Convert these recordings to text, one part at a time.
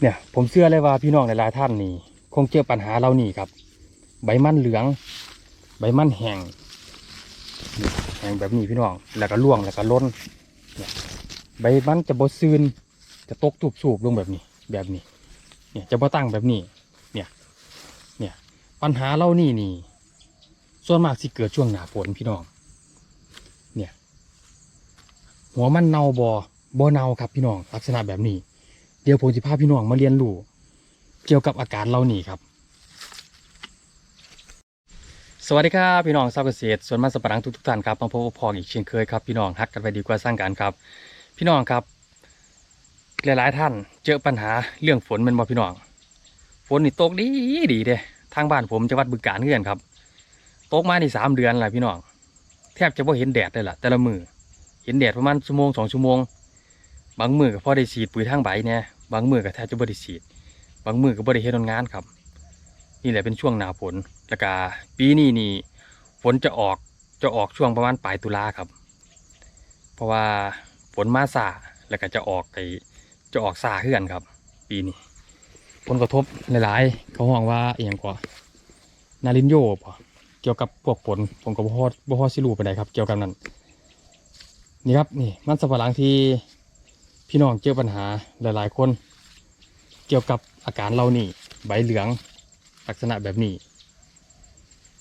เนี่ยผมเชื่อเลยว่าพี่น้องหลายๆท่านนี่ คงเจอปัญหาเรานี่ครับ ใบมันเหลือง ใบมันแห้งแห้งแบบนี้พี่น้องแล้วก็ร่วงแล้วก็ล้นเนี่ยใบมันจะบดซึนจะตกตูบสูบลงแบบนี้แบบนี้ เนี่ยจะบ่ตั้งแบบนี้ เนี่ย เนี่ยปัญหาเรานี่นี่ ส่วนมากสิเกิดช่วงหนาฝนพี่น้อง เนี่ย หัวมันเน่าบอบอเน่าครับพี่น้องลักษณะแบบนี้ เดี๋ยวผมจะพาพี่น้องมาเรียนรู้เกี่ยวกับอาการเรานี่ครับ สวัสดีครับพี่น้องชาวเกษตรสวนมันสับปะหลังทุกๆท่านครับมาพบกับพองอีกเช่นเคยครับพี่น้องฮักกันไปดีกว่าสร้างกันครับ พี่น้องครับ หลายๆท่านเจอปัญหาเรื่องฝนมันบ่พี่น้องฝนนี่ตกดีดีเด้ทางบ้านผมจังหวัดบึงกาฬเงื่อนครับตกมาในสามเดือนแล้วพี่น้องแทบจะบ่เห็นแดดเลยล่ะแต่ละมือเห็นแดดประมาณชั่วโมงสองชั่วโมง บางมือก็พอได้ฉีดปุ๋ยทางใบเนี่ยบางมือก็แทบจะบ่ได้ฉีด บางมือก็บ่ได้เฮ็ดงานครับ นี่แหละเป็นช่วงหนาฝนแล้วก็ปีนี้นี่ฝนจะออกจะออกช่วงประมาณปลายตุลาครับ เพราะว่าฝนมาซาแล้วก็จะออกไอจะออกซาขึ้นครับ ปีนี้ผลกระทบหลาย ๆ เขาห่วงว่าเอหย่างกว่านารินโยปะเกี่ยวกับพวกฝนผมก็บ่พอบ่พอสิรูไปไหนครับ เกี่ยวกับนั้นนี่ครับนี่มันสับปะหลังที่ พี่น้องเจอปัญหาหลายๆ คน เกี่ยวกับอาการเรานี่ ใบเหลืองลักษณะแบบนี้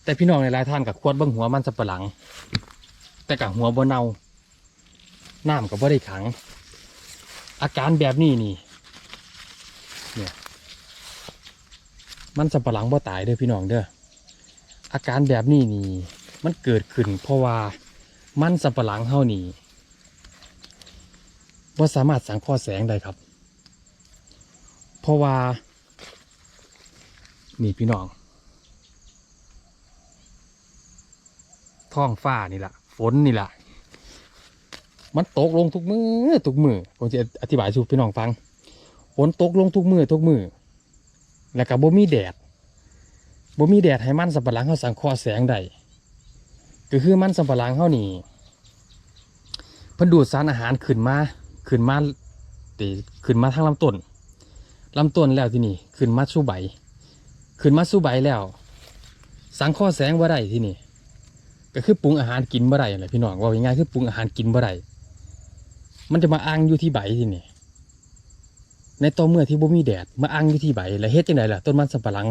แต่พี่น้องในหลายท่านกับควดเบิ้งหัวมันสับปะหลัง แต่กับหัวบ่เนาน้ำกับบ่ได้ขัง อาการแบบนี้นี่เนี่ยมันสับปะหลังบ่ตายเด้อพี่น้องเด้ออาการแบบนี้นี่ มันเกิดขึ้นเพราะว่ามันสับปะหลังเฮานี่ บ่สามารถสังเคราะห์แสงได้ครับ เพราะว่า นี่พี่น้อง ท้องฟ้านี่แหละฝนนี่แหละมันตกลงทุกมือทุกมือผมจะอธิบายสู่พี่น้องฟังฝนตกลงทุกมือทุกมือแล้วก็บ่มีแดดบ่มีแดดให้มันสับปะหลังเขาสังเคราะห์แสงได้ก็คือมันสับปะหลังเขานี่เพิ่นดูดสารอาหารขึ้นมา ขึ้นมาตีขึ้นมาทางลำต้นลำต้นแล้วที่นี่ขึ้นมาสู่ใบ ขึ้นมาสู่ใบแล้ว สังเคราะห์แสงบ่ได้ที่นี่ ก็คือปรุงอาหารกินบ่ได้แหละพี่น้องว่าง่ายๆคือปรุงอาหารกินบ่ได้มันจะมาอ้างอยู่ที่ใบที่นี่ ในตอนเมื่อที่บ่มีแดดมาอ้างอยู่ที่ใบแล้วเฮ็ดจังไดล่ะต้นมันสำปะหลัง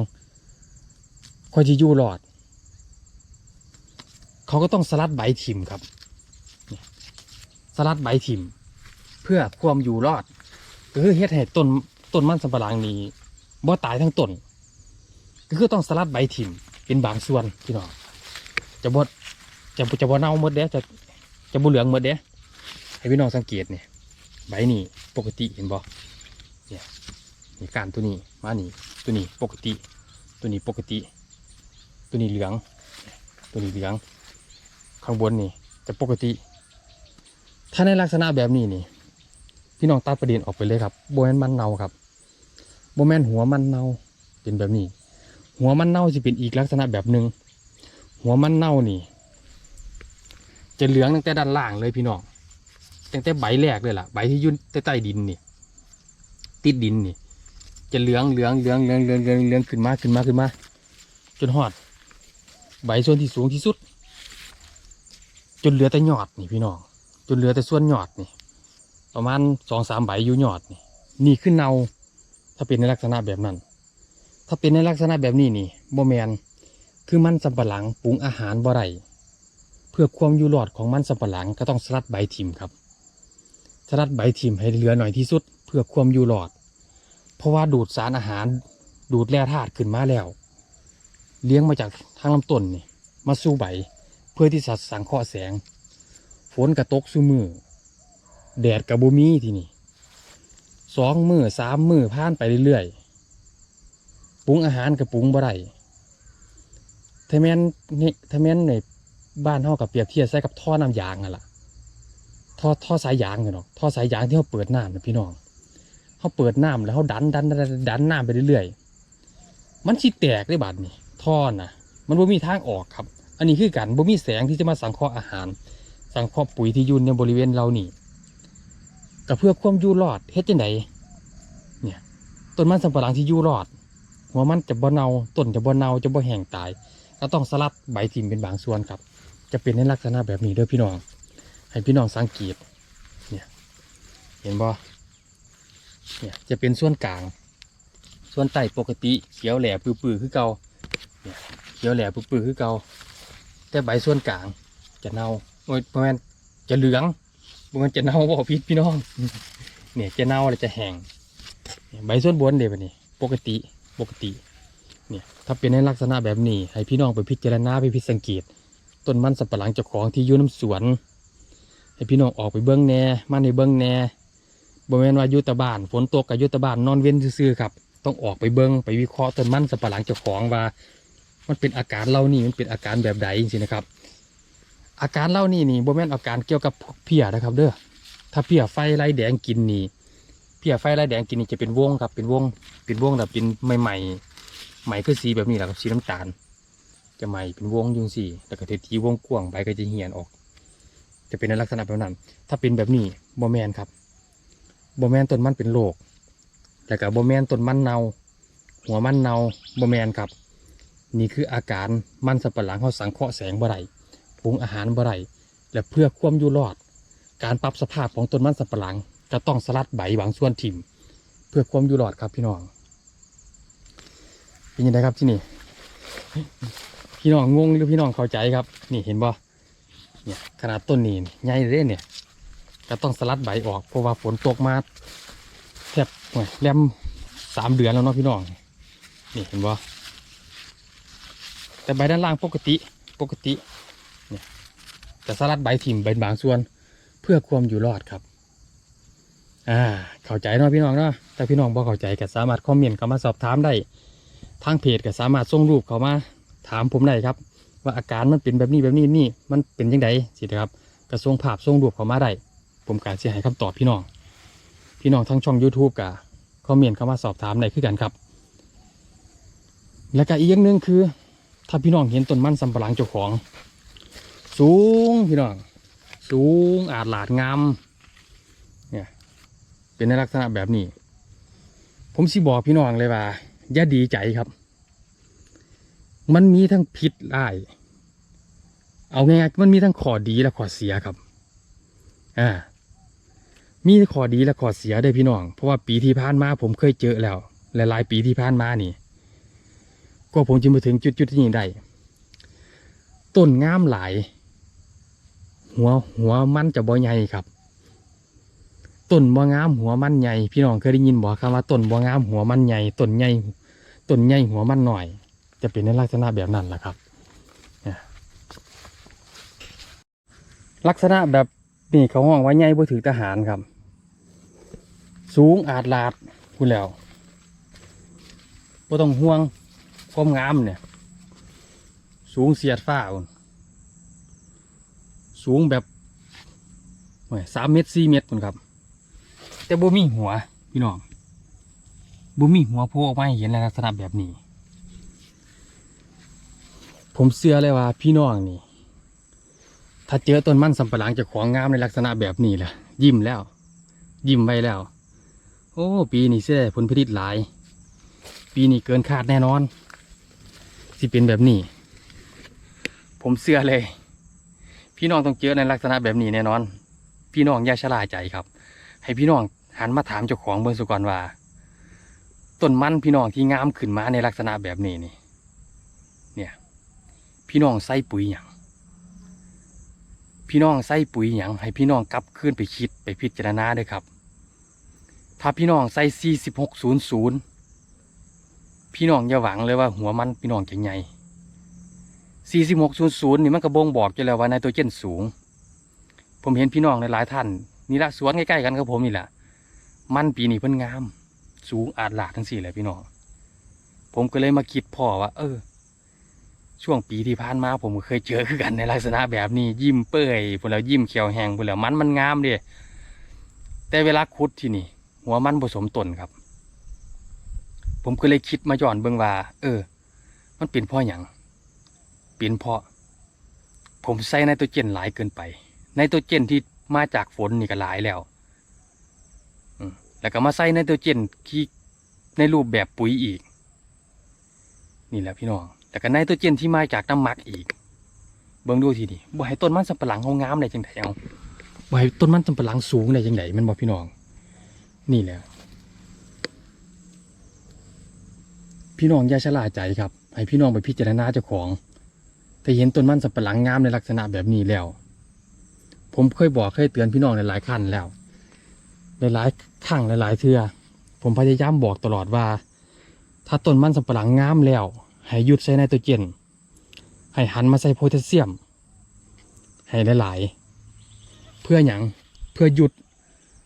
คอยจะอยู่รอด เขาก็ต้องสลัดใบถิ่มครับสลัดใบถิ่ม พื่อความอยู่รอดก็คือเฮ็ดให้ต้นต้นมันสำปะหลังนี้บ่ตายทั้งต้นก็คือต้องสลัดใบถิ่มเป็นบางส่วนพี่น้องจะบ่จะจะบ่เน่าหมดเด้จะจะบ่เหลืองหมดเด้ให้พี่น้องสังเกตเนี่ยใบนี่ปกติเห็นบ่นี่การตัวนี้มานี่ตัวนี้ปกติ ตัวนี้ปกติ ตัวนี้เหลือง ตัวนี้เหลือง ข้างบนนี่จะปกติ ถ้าในลักษณะแบบนี้นี่ พี่น้องตัดประเด็นออกไปเลยครับโบแมนมันเน่าครับโบแมนหัวมันเน่าเป็นแบบนี้ หัวมันเน่าจะเป็นอีกลักษณะแบบหนึ่งหัวมันเน่านี่จะเหลืองตั้งแต่ด้านล่างเลยพี่น้องตั้งแต่ใบแรกเลยล่ะใบที่ยุ่นใต้ใต้ดินนี่ ติดดินนี่ จะเหลืองเหลืองเหลืองเหลืองเหลืองเหลืองเหลืองขึ้นมาขึ้นมาขึ้นมา จนหอด ใบส่วนที่สูงที่สุด จนเหลือแต่ยอดนี่พี่น้องจนเหลือแต่ส่วนยอดนี่ ประมาณสองสามใบอยู่ยอดนี่นี่ขึ้นเนาถ้าเป็นในลักษณะแบบนั้น ถ้าเป็นในลักษณะแบบนี้นี่โมแมนคือมันสำปะหลังปรุงอาหารบ่ไรเพื่อความอยู่รอดของมันสำปะหลังก็ต้องสลัดใบทิมครับ สลัดใบทิมให้เหลือหน่อยที่สุด เพื่อความอยู่รอด เพราะว่าดูดสารอาหาร ดูดแร่ธาตุขึ้นมาแล้ว เลี้ยงมาจากทางลำต้นนี่มาสู่ใบ เพื่อที่สัตว์สังเคราะห์แสง ฝนกระตกสู่มือ แดดกับบุมีที่นี่สองมือสามมือผ่านไปเรื่อยๆปรุงอาหารกับปรุงบ่ได้ถ้าแม่นนี่ถ้าแม่นในบ้านเฮากับเปรียบเทียบใส่กับท่อน้ำยางนั่นล่ะท่อท่อสายยางเนาะท่อสายยางที่เขาเปิดน้ำนะพี่น้องเขาเปิดน้ำแล้วเขาดันดันดันดันน้ำไปเรื่อยๆมันชิแตกได้บาดนี่ท่อนะมันบ่มีทางออกครับ อันนี้คือกันบ่มีแสงที่จะมาสังเคราะห์อาหาร สังเคราะห์ปุ๋ยที่ยู่นในบริเวณเรานี่ ก็เพื่อความอยู่รอดเฮ็ดจังไดเนี่ยต้นมันสำปะหลังที่อยู่รอด หัวมันจะบ่เนาต้นจะบ่เนาจะบ่แห้งตาย ก็ต้องสลัดใบทิ่มเป็นบางส่วนครับ จะเป็นในลักษณะแบบนี้เด้อพี่น้อง ให้พี่น้องสังเกตเนี่ยเห็นบ่เนี่ยจะเป็นส่วนกลาง ส่วนใต้ปกติเขียวแหล่ปื้อๆคือเก่าเนี่ยเขียวแหล่ปื้อๆคือเก่าแต่ใบส่วนกลางจะเน่าโอ้ยประมาณจะเหลือง มาณจะเน่าบ่พิษพี่น้อง เนี่ยจะเน่าแล้วจะแห้งใบส่วนบนเดี๋ยวนี้ปกติปกติ เนี่ยถ้าเป็นในลักษณะแบบนี้ ให้พี่น้องไปพิจารณาไปพิสังเกตต้นมันสับปะหลังเจ้าของที่ยู่น้ำสวน ให้พี่น้องออกไปเบิ้องแน่มาในเบิ้องแน่บริเวณว่ายุตบ้านฝนตกกับยุตบ้านนอนเว้นซื่อๆครับ ต้องออกไปเบิ้งไปวิเคราะห์ต้นมันสับปะหลังเจ้าของว่า มันเป็นอาการเล่านี่มันเป็นอาการแบบใดจริงๆนะครับ อาการเล่านี่นี่บริเวณอาการเกี่ยวกับพวกเพี้ยนะครับ เด้อถ้าเพี้ยไฟไล่แดงกินนี่เพี้ยไฟไล่แดงกินนี่จะเป็นวงครับเป็นวงเป็นวงแบบเป็นใหม่ๆใหม่คือสีแบบนี้แหละครับสีน้ำตาล จะใหม่เป็นวงยุงสีแล้วก็เททีวงกว้างใบก็จะเหี่ยนออก จะเป็นในลักษณะแบบนั้น ถ้าเป็นแบบนี้บอแมนครับบอแมนต้นมันเป็นโรคแล้วก็บอแมนต้นมันเนาหัวมันเนาบอแมนครับ นี่คืออาการมันสับปะหลังเขาสังเคราะห์แสงบ่ไร ปรุงอาหารบ่ไรและเพื่อความอยู่รอด การปรับสภาพของต้นมันสับปะหลังก็ต้องสลัดใบบางส่วนถิ่มเพื่อความอยู่รอดครับพี่น้องเป็นยังไงครับที่นี่พี่น้องงงหรือพี่น้องเข้าใจครับ นี่เห็นบ่เนี่ยขนาดต้นนี้ใหญ่เลยเนี่ยก็ต้องสลัดใบออกเพราะว่าฝนตกมาแทบโอ้ยแลมสามเดือนแล้วเนาะพี่น้อง นี่เห็นบ่แต่ใบด้านล่างปกติปกติ จะสลัดใบถิ่มใบบางส่วน เพื่อความอยู่รอดครับ อ่า เข้าใจเนาะพี่น้องเนาะแต่พี่น้องบ่เข้าใจก็สามารถคอมเมนต์เข้ามาสอบถามได้ ทางเพจก็สามารถส่งรูปเข้ามาถามผมได้ครับ ว่าอาการมันเป็นแบบนี้แบบนี้นี่มันเป็นยังไงสิครับกระทรวงภาพส่งรูปเข้ามาได้ ผมการเสียให้คำตอบพี่น้อง พี่น้องทั้งช่อง YouTube กับคอมเมนต์เข้ามาสอบถามได้คือกันครับ แล้วก็อีกอย่างหนึ่งคือ ถ้าพี่น้องเห็นต้นมันสำปะหลังเจ้าของ สูงพี่น้องสูงอาจหลาดงามเนี่ยเป็นในลักษณะแบบนี้ ผมสิบอกพี่น้องเลยว่าอย่าดีใจครับ มันมีทั้งพิษร้ายเอาง่ายๆมันมีทั้งข้อดีและข้อเสียครับอ่ามีข้อดีและข้อเสียได้พี่น้อง เพราะว่าปีที่ผ่านมาผมเคยเจอแล้ว หลายๆปีที่ผ่านมานี่ ก็ผมจะมาถึงจุดจุดๆที่นี่ได้ต้นงามหลาย หัวหัวมันจะบ่ใหญ่ครับต้นบ่งามหัวมันใหญ่พี่น้องเคยได้ยินบอกคำว่าต้นบ่งามหัวมันใหญ่ต้นใหญ่ต้นใหญ่หัวมันหน่อย จะเป็นในลักษณะแบบนั้นแหละครับเนี่ยลักษณะแบบนี่เขาห้องว่าใหญ่บ่ถือทหารครับ สูงอาดลาดพูดแล้วบ่ต้องห่วงความงามเนี่ย สูงเสียดฟ้าพุ่น สูงแบบสามเมตรสี่เมตรพุ่นครับ แต่บ่มีหัวพี่น้องบ่มีหัวโผล่ออกมาเห็นลักษณะแบบนี้ ผมเชื่อเลยว่า พี่น้องนี่ ถ้าเจอต้นมันสำปะหลังจะของงามในลักษณะแบบนี้แหละยิ้มแล้ว ยิ้มไว้แล้ว โอ้ ปีนี้เสียผลผลิตหลาย ปีนี้เกินคาดแน่นอนสิเป็นแบบนี้ ผมเชื่อเลย พี่น้องต้องเจอในลักษณะแบบนี้แน่นอน พี่น้องอย่าชะล่าใจครับ ให้พี่น้องหันมาถามเจ้าของเบิ่งสุก่อนว่าต้นมันพี่น้องที่งามขึ้นมาในลักษณะแบบนี้นี่ เนี่ย พี่น้องใส่ปุ๋ยหยังพี่น้องใส่ปุ๋ยหยังให้พี่น้องกลับขึ้นไปคิดไปพิจารณาด้วยครับ ถ้าพี่น้องใส่4600พี่น้องอย่าหวังเลยว่าหัวมันพี่น้องจะใหญ่ 4600นี่มันก็บ่งบอกอยู่แล้วว่าไนโตรเจนสูง ผมเห็นพี่น้องหลายๆท่านนี่ละสวนใกล้ๆกันกับผมนี่แหละมันปีนี้เพิ่นงาม สูงอาจหลาดทั้งสี่เลยพี่น้องผมก็เลยมาคิดพ่อว่า เออ ช่วงปีที่ผ่านมาผมก็เคยเจอคือกันในลักษณะแบบนี้ ยิ้มเปื่อยพวกเรายิ้มเขียวแหงพวกเรามันมันงามเด้แต่เวลาขุดที่นี่ หัวมันผสมตนครับ ผมก็เลยคิดมาย้อนเบิ่งว่า เออ มันเป็นพ่ออย่าง เป็นเพราะ ผมใส่ไนโตรเจนหลายเกินไปไนโตรเจนที่มาจากฝนนี่ก็หลายแล้วแล้วก็มาใส่ไนโตรเจนที่ในรูปแบบปุ๋ยอีก นี่แหละพี่น้องแต่ก็ไนโตรเจนที่มาจากน้ำหมักอีก เบิ่งดูทีนี่บ่ให้ต้นมันสำปะหลังเขางามได้จังไดเอาบ่ให้ต้นมันสำปะหลังสูงได้จังไดมันบ่พี่น้อง นี่แหละพี่น้องอย่าชะล่าใจครับ ให้พี่น้องไปพิจารณาเจ้าของ แต่เห็นต้นมันสำปะหลังงามในลักษณะแบบนี้แล้ว ผมเคยบอกเคยเตือนพี่น้องในหลายขั้นแล้วหลายๆครั้งหลายๆเทื่อผมพยายามบอกตลอดว่า ถ้าต้นมันสำปะหลังงามแล้ว ให้หยุดใส่ไนโตรเจน ให้หันมาใส่โพแทสเซียม ให้หลายๆ เพื่ออย่างเพื่อหยุด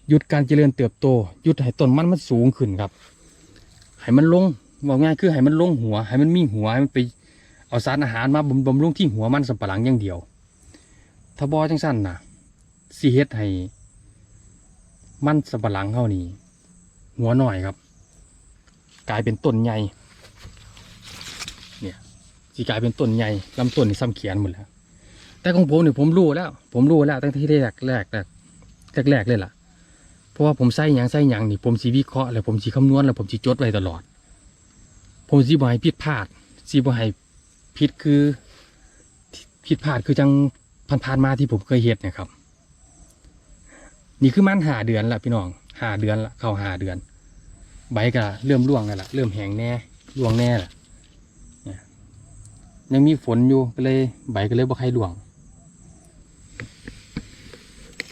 หยุดการเจริญเติบโตหยุดให้ต้นมันมันสูงขึ้นครับให้มันลงบอกง่ายคือให้มันลงหัว ให้มันมีหัวให้มันไป เอาสารอาหารมาบำบำรุงที่หัวมันสำปะหลังอย่างเดียว ถ้าบอจังสั้นนะสีเฮ็ดให้มันสำปะหลังเขานี่หัวหน่อยครับ กลายเป็นต้นใหญ่เนี่ยสิกลายเป็นต้นใหญ่ลำต้นนี่ซ้ำเขียนหมดแล้ว แต่ของผมเนี่ยผมรู้แล้ว ผมรู้แล้วตั้งแต่ที่แรกแรกแรกแรกแรกเลยล่ะเพราะว่าผมใส่หยังใส่หยังนี่ผมสีวิเคราะห์แล้วผมสีคำนวณแล้วผมสีจดไว้ตลอด ผมสีบ่ให้ผิดพลาดสีบ่ให้ ผิดคือผิดพลาดคือจังผ่านๆมาที่ผมเคยเฮ็ดเนะครับ นี่คือมันหาเดือนละพี่น้องหาเดือนละเข้าหาเดือน ใบก็เริ่มร่วงแล้วล่ะเริ่มแห้งแน่ร่วงแน่ล่ะเนี่ยยังมีฝนอยู่ก็เลยใบก็เลยบ่ใครร่วง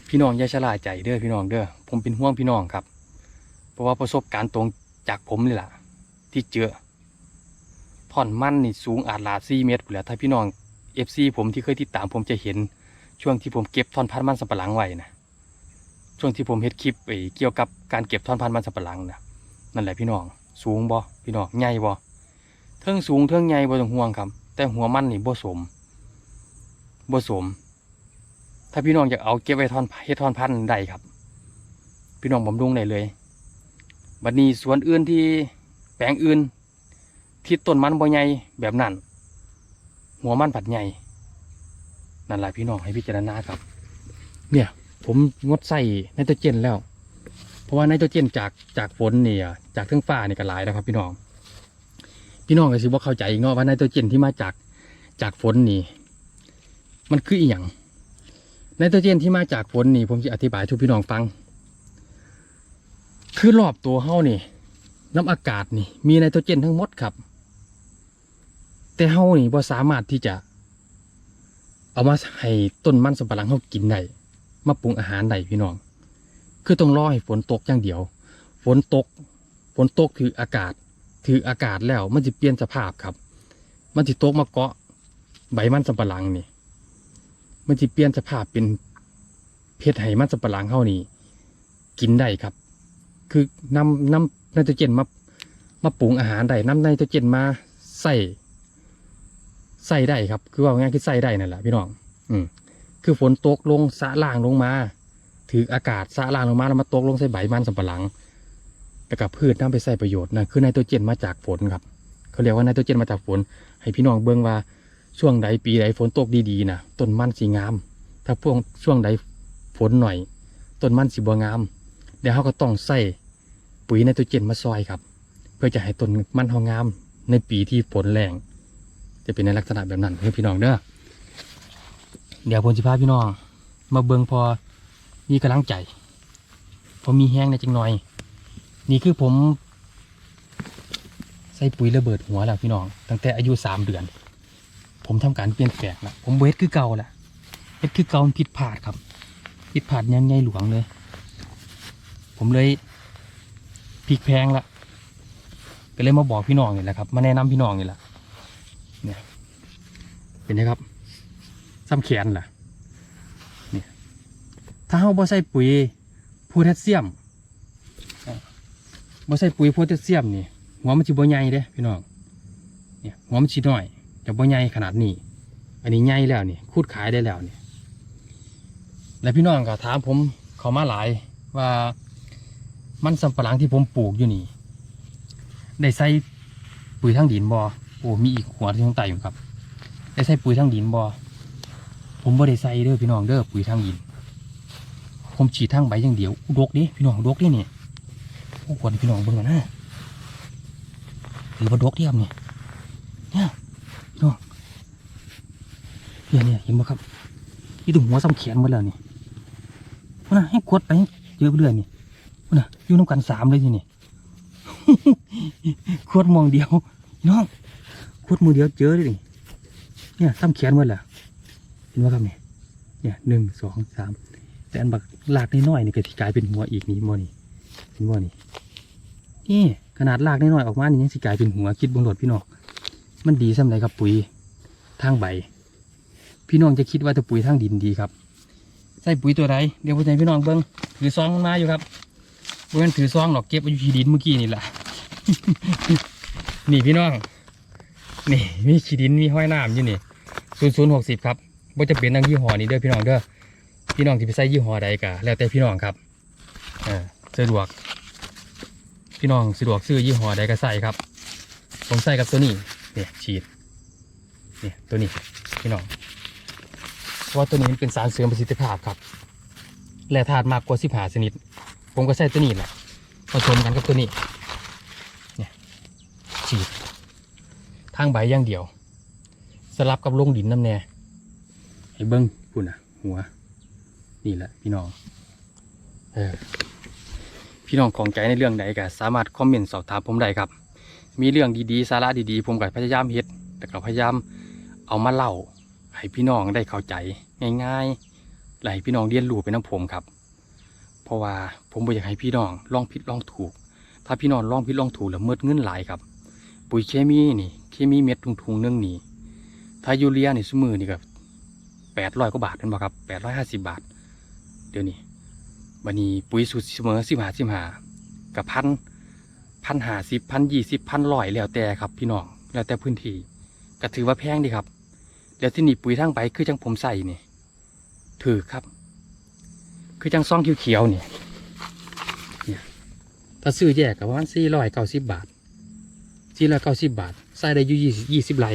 พี่น้องอย่าชะล่าใจเด้อพี่น้องเด้อผมเป็นห่วงพี่น้องครับ เพราะว่าประสบการณ์ตรงจากผมนี่แหละที่เจอ ท่อนมันนี่สูงอาจลาด4เมตรพู้นแหล้วถ้าพี่น้องเอฟซีผมที่เคยติดตามผมจะเห็น ช่วงที่ผมเก็บท่อนพันธุ์มันสำปะหลังไว้นะช่วงที่ผมเฮ็ดคลิปไอ้เกี่ยวกับการเก็บท่อนพันธุ์มันสำปะหลังนะนั่นแหละพี่น้อง สูงบ่พี่น้องใหญ่บ่เทิงสูงเทิงใหญ่บ่ต้องห่วงครับ แต่หัวมันนี่บ่สมบ่สม ถ้าพี่น้องอยากเอาเก็บไว้ท่อนเฮ็ดท่อนพันธุ์ได้ครับ พี่น้องบำรุงได้เลยบัดนี้สวนอื่นที่แปลงอื่น ที่ต้นมันบ่ใหญ่แบบนั้น หัวมันผัดใหญ่นั่นแหละพี่น้องให้พิจารณาครับ เนี่ย ผมงดใส่ไนโตรเจนแล้ว เพราะว่าไนโตรเจนจากจากฝนเนี่ย จากเครื่องฟ้าเนี่ยก็หลายแล้วครับ พี่น้อง พี่น้องก็สิว่าเข้าใจอีกเนาะว่าไนโตรเจนที่มาจากจากฝนนี่ มันคืออีหยังไนโตรเจนที่มาจากฝนนี่ ผมจะอธิบายทุกพี่น้องฟัง คือรอบตัวเฮานี่ น้ำอากาศนี่ มีไนโตรเจนทั้งหมดครับ แต่เฮานี่บ่สามารถที่จะ เอามาให้ต้นมันสำปะหลังเฮากินได้มาปรุงอาหารได้พี่น้อง คือต้องรอให้ฝนตกอย่างเดียว ฝนตก ฝนตกถืออากาศ ถืออากาศแล้วมันจะเปลี่ยนสภาพครับ มันจะตกมาเกาะ ใบมันสำปะหลังนี่ มันจะเปลี่ยนสภาพเป็นเพชรไห้มันสำปะหลังเฮานี่ กินได้ครับ คือนำนำไนโตรเจนมามาปรุงอาหารได้นำไนโตรเจนมาใส่ ใส่ได้ครับ คือว่าง่ายคือใส่ได้นั่นแหละพี่น้อง อืมคือฝนตกลงสะล่างลงมา ถืออากาศสะล่างลงมาแล้วมาตกลงใส่ใบมันสำปะหลังแล้วก็พืชนำไปใส่ประโยชน์นั่นคือไนโตรเจนมาจากฝนครับ เขาเรียกว่าไนโตรเจนมาจากฝน ให้พี่น้องเบิ่งว่าช่วงใดปีใดฝนตกดีๆนะต้นมันสีงาม ถ้าพวกช่วงใดฝนหน่อยต้นมันสีบัวงาม เดี๋ยวเขาก็ต้องใส่ปุ๋ยไนโตรเจนมาซอยครับ เพื่อจะให้ต้นมันเขางาม ในปีที่ฝนแรง จะเป็นในลักษณะแบบนั้นเพื่อพี่น้องเด้อเดี๋ยวผมจะพาพี่น้อง มาเบิ่งพอมีกำลังใจ พอมีแห้งในอยจังหน่อย นี่คือผม ใส่ปุ๋ยระเบิดหัวแล้วพี่น้อง ตั้งแต่อายุสามเดือน ผมทำการเปลี่ยนแปลงละผมเวทคือเก่าละเวทคือเก่ามันผิดพลาดครับผิดพลาดยังไงหลวงเลย ผมเลยพลิกแพงละก็เลยมาบอกพี่น้องนี่แหละครับ มาแนะนำพี่น้องนี่แหละ เนี่ยเป็นไงครับซ้ำแขนล่ะเนี่ยถ้าเราบ่ใส่ปุ๋ยโพแทสเซียมบ่ใส่ปุ๋ยโพแทสเซียมนี่หัวมันสิบ่ใหญ่เด้พี่น้องเนี่ยหัวมันสิน้อยจะบ่ใหญ่ขนาดนี้ อันนี้ใหญ่แล้วนี่คูดขายได้แล้วนี่และพี่น้องก็ถามผมเขามาหลายว่ามันสำปะหลังที่ผมปลูกอยู่นี่ ได้ใส่ปุ๋ยทางดินบอ โอ้มีอีกหัวที่ข้างใต้อยู่ครับได้ใส่ปุ๋ยทางดินบอผมบ่ได้ใส่เด้อพี่น้องเด้อปุ๋ยทางดิน ผมฉีดทางใบอย่างเดียวดกดิพี่น้องดกดินี่โอ้ควรพี่น้องเบิ่งก่อนะหรือว่าดกเทียมเนี่ยเนี่ยพี่น้องเนี่ยเนี่ยเห็นไหมครับนี่ถึงหัวซ้ำแขนหมดแล้วนี่มันนะให้กดไปเยอะเรื่อยนี่มันนะอยู่น้ำกันสามเลยทีนี่ขวดมองเดียวพี่น้อง ขวดมือเดียวเจอเลยนี่เนี่ยซ้ำแขนหมดแล้วเห็นไหมครับเนี่ยเนี่ยหนึ่งสองสามแต่อันบักลากน้อยๆนี่ก็ที่กลายเป็นหัวอีกนี่มอนี่เห็นบ่นี่นี่ขนาดลากน้อยๆออกมานี่ยังสิกลายเป็นหัวคิดบงหลดพี่น้องมันดีสำไรครับปุ๋ยทางใบ พี่น้องจะคิดว่าแต่ปุ๋ยทางดินดีครับ ใส่ปุ๋ยตัวใดเดี๋ยวผมจะพี่น้องเบิ้งถือซองมันมาอยู่ครับเบริเวณถือซองหรอกเก็บไว้อยู่ที่ดินเมื่อกี้นี่แหละนี่พี่น้อง นี่มีขีดินมีห้อยน้ำอยู่นี่ศูนย์ศูนย์หกสิบครับว่าจะเป็นทางยี่ห้อนี้เด้อพี่น้องเด้อพี่น้องที่ไปใส่ยี่ห้อใดกะแล้วแต่พี่น้องครับเออสะดวก พี่น้องสะดวกซื้อยี่ห้อใดก็ใส่ครับผมใส่กับตัวนี้เนี่ยฉีดเนี่ยตัวนี้พี่น้องเพราะว่าตัวนี้มันเป็นสารเสริมประสิทธิภาพครับและธาตุมากกว่าสิบหาชนิด ผมก็ใส่ตัวนี้แหละผสมกันกับตัวนี้เนี่ยฉีด ทางใบอย่างเดียว สลับกับลงดินน้ำแน่ให้เบิ้งคุณนะหัว นี่แหละพี่น้องเออพี่น้องของใจในเรื่องใดก็สามารถคอมเมนต์สอบถามผมได้ครับ มีเรื่องดีๆ สาระดีๆ ผมก็พยายามเฮ็ดแต่ก็พยายามเอามาเล่าให้พี่น้องได้เข้าใจง่ายๆและให้พี่น้องเรียนรู้ไปน้ำผมครับ เพราะว่าผมบ่อยากให้พี่น้องลองผิดลองถูก ถ้าพี่น้องลองผิดลองถูกแล้วเมิดเงินหลายครับ ปุ๋ยเคมีนี่เค มีเม็ดทุงๆเนึงนี่ถ้ายูเรียนี่สมือนี่ก็แปดร้อยกว่าบาทเป็นบ่ครับแปดร้อยห้าสิบบาท เดี๋ยวนี้บันนี้ปุ๋ยสูตรเสมอสิบหาสิบหากับพันพันหาสิบพันยี่สิบพันร้อยแล้วแต่ครับพี่น้องแล้วแต่พื้นที่ก็ถือว่าแพงดีครับ แล้วที่นี่ปุ๋ยทางใบคือจังผมใส่นี่ถือครับ คือจังซองเขียวๆนี่เนี่ยถ้าซื้อแยกกับประมาสี่ร้อยเก้าสิบบาทสี่ร้อยเก้าสิบบาท ใส่ได้อยู่ยี่ยี่สิบไร่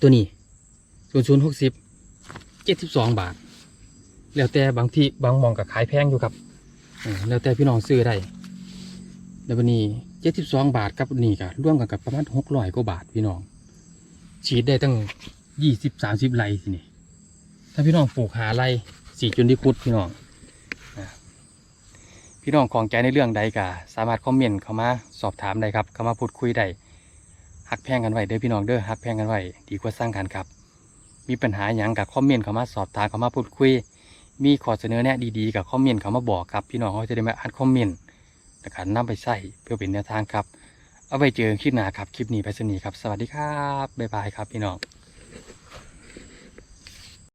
ตัวนี้ศูนย์ศูนย์หกสิบเจ็ดสิบสองบาท แล้วแต่บางที่บางมองก็ขายแพงอยู่ครับแล้วแต่พี่น้องซื้อได้แล้ววันนี้เจ็ดสิบสองบาทกับนี่ก็ร่วมกันกับประมาณหกร้อยกว่าบาทพี่น้อง ฉีดได้ตั้งยี่สิบสามสิบไรทีนี่ถ้าพี่น้องปลูกหาไรสี่จุนที่พุดพี่น้องพี่น้องของใจในเรื่องใดก็สามารถคอมเมนต์เข้ามาสอบถามได้ครับเข้ามาพูดคุยได้ หักแพงกันไว้เด้อพี่น้องเด้อหักแพงกันไว้ดีกว่าสร้างกันครับ มีปัญหาอย่างกับคอมเมนต์เข้ามาสอบถามเข้ามาพูดคุย มีข้อเสนอแนะดีๆกับคอมเมนต์เขามาบอกครับพี่น้องเขาจะได้มาอ่านคอมเมนต์แต่การนำไปใส่เพื่อเป็นแนวทางครับ เอาไปเจอคลิปหน้าครับคลิปนี้ไปสนีครับ สวัสดีครับบ๊ายบายครับพี่น้อง